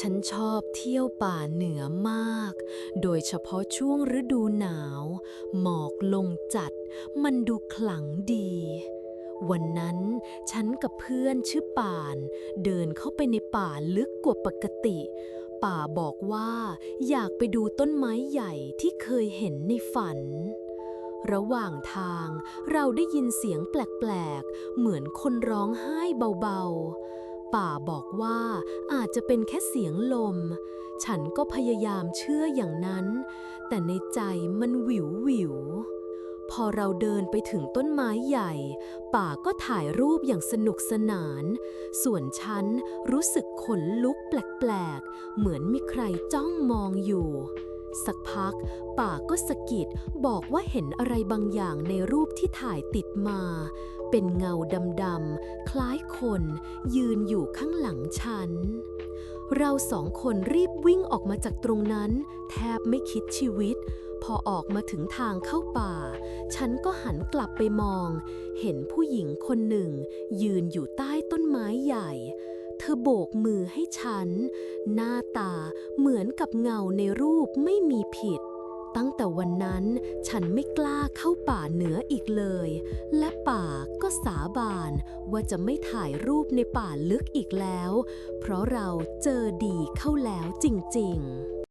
ฉันชอบเที่ยวป่าเหนือมาก โดยเฉพาะช่วงฤดูหนาว หมอกลงจัด มันดูขลังดี วันนั้นฉันกับเพื่อนชื่อป่าน เดินเข้าไปในป่าลึกกว่าปกติ ป่าบอกว่าอยากไปดูต้นไม้ใหญ่ที่เคยเห็นในฝัน ระหว่างทางเราได้ยินเสียงแปลกๆ เหมือนคนร้องไห้เบาๆ ป่าบอกว่าอาจจะเป็นแค่เสียงลม ฉันก็พยายามเชื่ออย่างนั้น แต่ในใจมันหวิวหวิวพอเราเดินไปถึงต้นไม้ใหญ่ ป่าก็ถ่ายรูปอย่างสนุกสนาน ส่วนฉันรู้สึกขนลุกแปลกๆ เหมือนมีใครจ้องมองอยู่ สักพัก ป่าก็สะกิดบอกว่าเห็นอะไรบางอย่างในรูปที่ถ่ายติดมา เป็นเงาดำๆ คล้ายคน ยืนอยู่ข้างหลังฉัน เราสองคนรีบวิ่งออกมาจากตรงนั้น แทบไม่คิดชีวิต พอออกมาถึงทางเข้าป่า ฉันก็หันกลับไปมอง เห็นผู้หญิงคนหนึ่ง ยืนอยู่ใต้ต้นไม้ใหญ่ เธอโบกมือให้ฉัน หน้าตาเหมือนกับเงาในรูปไม่มีผิด ตั้งแต่วันนั้นฉันไม่กล้าเข้าป่าเหนืออีกเลย และป่าก็สาบานว่าจะไม่ถ่ายรูปในป่าลึกอีกแล้ว เพราะเราเจอดีเข้าแล้วจริงๆ